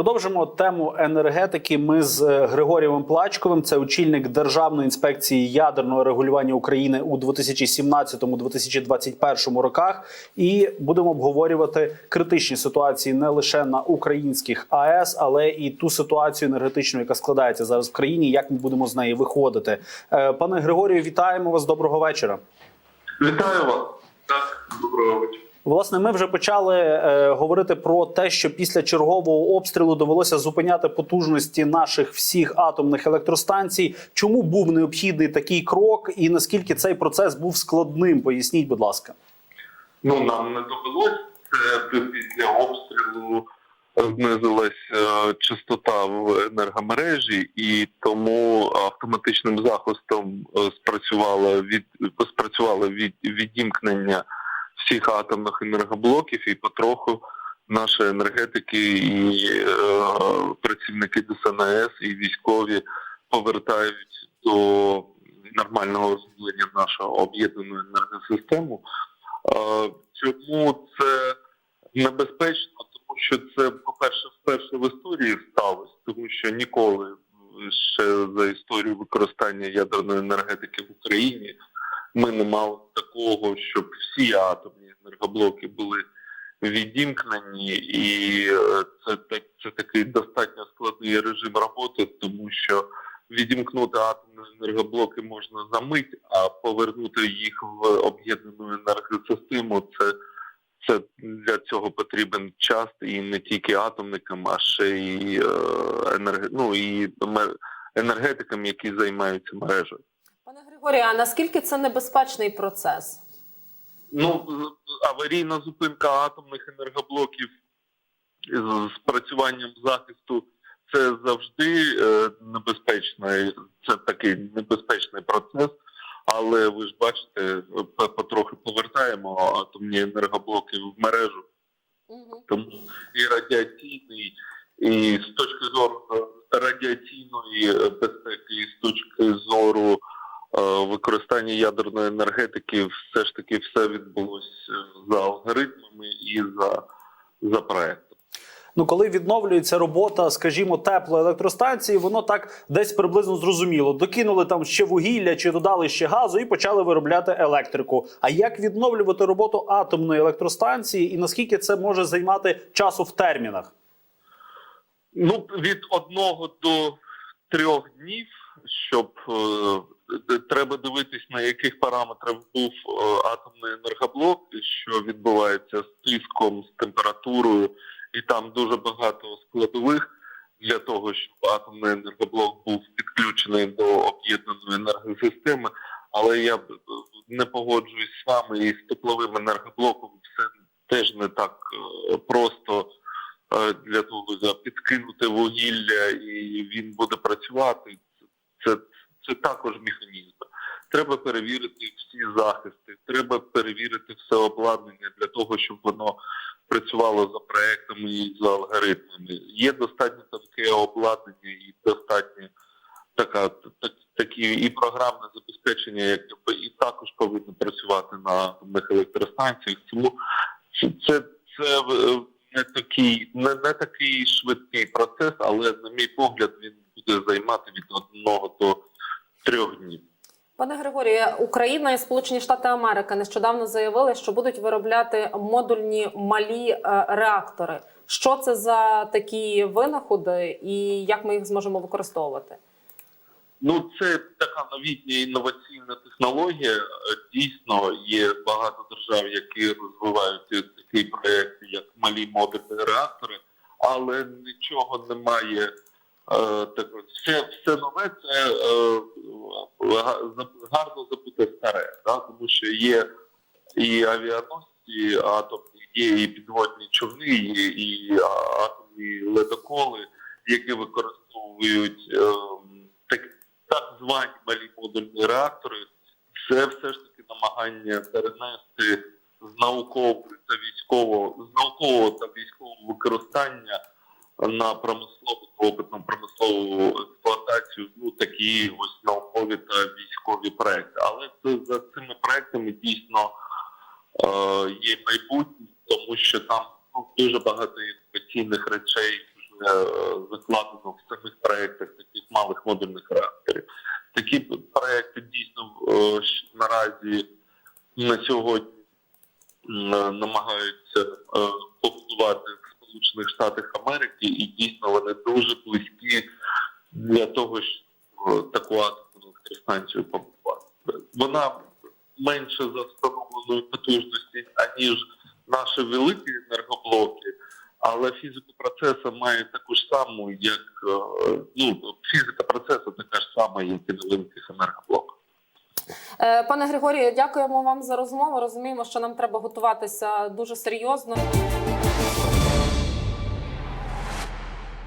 Продовжимо тему енергетики. Ми з е, Григорієм Плачковим, це очільник Державної інспекції ядерного регулювання України у 2017-2021 роках. І будемо обговорювати критичні ситуації не лише на українських АЕС, але і ту ситуацію енергетичну, яка складається зараз в країні. Як ми будемо з неї виходити? Е, Пане Григорію, вітаємо вас. Доброго вечора. Вітаю вас. Так, доброго вечора. Власне, ми вже почали е, говорити про те, що після чергового обстрілу довелося зупиняти потужності наших всіх атомних електростанцій. Чому був необхідний такий крок, і наскільки цей процес був складним? Поясніть, будь ласка. Ну нам не довелось. Це після обстрілу знизилась е, частота в енергомережі, і тому автоматичним захистом е, спрацювало від спрацювало від відімкнення всіх атомних енергоблоків, і потроху наші енергетики і е, працівники ДСНС і військові повертають до нормального розуміння нашого об'єднаної енергосистему. Е, Чому це небезпечно? Тому що це, по-перше, вперше в історії сталося, тому що ніколи ще за історію використання ядерної енергетики в Україні ми не мали такого, щоб всі атомні енергоблоки були відімкнені, і е, це, це такий достатньо складний режим роботи, тому що відімкнути атомні енергоблоки можна за мить, а повернути їх в об'єднану енергосистему це, це для цього потрібен час і не тільки атомникам, а ще й е, енерг... ну, і енергетикам, які займаються мережею. Пане Григорію, а наскільки це небезпечний процес? Ну, аварійна зупинка атомних енергоблоків з спрацюванням захисту це завжди е, небезпечний, це такий небезпечний процес. Але ви ж бачите, потрохи повертаємо атомні енергоблоки в мережу. Угу. Тому і радіаційний, і з точки зору радіаційної безпеки, і з точки зору е, використання ядерної енергетики, все ж таки все відбулося за алгоритмами і за, за проектом. Ну, коли відновлюється робота, скажімо, теплоелектростанції, воно так десь приблизно зрозуміло. Докинули там ще вугілля чи додали ще газу і почали виробляти електрику. А як відновлювати роботу атомної електростанції, і наскільки це може займати часу в термінах? Ну, від одного до трьох днів, щоб е, треба дивитись, на яких параметрах був е, атомний енергоблок, що відбувається з тиском, з температурою, і там дуже багато складових для того, щоб атомний енергоблок був підключений до об'єднаної енергосистеми. Але я е, не погоджуюсь з вами і з тепловим енергоблоком все теж не так е, просто для того, за підкинути вугілля і він буде працювати. Це, це також механізм. Треба перевірити всі захисти, треба перевірити все обладнання для того, щоб воно працювало за проектами і за алгоритмами. Є достатньо таке обладнання і достатньо така так, такі і програмне забезпечення, яке і також повинно працювати на атомних електростанціях. Тому це, це, це е, не такий, не, не такий швидкий процес, але на мій погляд він буде займати від одного до трьох днів. Пане Григорію, Україна і Сполучені Штати Америки нещодавно заявили, що будуть виробляти модульні малі е, реактори. Що це за такі винаходи і як ми їх зможемо використовувати? Ну, це така новітня інноваційна технологія. Е, Дійсно, є багато держав, які розвивають такий проєкт, як малі модульні реактори, але нічого немає. Е, Так, все, все нове це е, гарно забуте старе, да? тому що є і авіаносці атомні, є і підводні човни, є і атомні ледоколи, які використовують ем, так, так звані малі модульні реактори, це все ж таки намагання перенести з наукового та військового з наукового та військового використання на промислову опитно-промислову експлуатацію ну такі ось наукові та військові проекти. Але це за цими проектами дійсно е, є майбутнє, тому що там ну, дуже багато інноваційних речей, дуже е, закладено в самих проєктах таких малих модульних реакторів. Такі проекти дійсно е, наразі на сьогодні е, намагаються е, Сполучених Штатах Америки, і дійсно вони дуже близькі для того, щоб е, таку атомну електростанцію побудувати. Вона менше за встановленої потужності, аніж наші великі енергоблоки, але фізика процесу має таку ж саму, як е, ну, фізика процесу така ж сама, як і на великих енергоблоках. Е, Пане Григорію, дякуємо вам за розмову. Розуміємо, що нам треба готуватися дуже серйозно.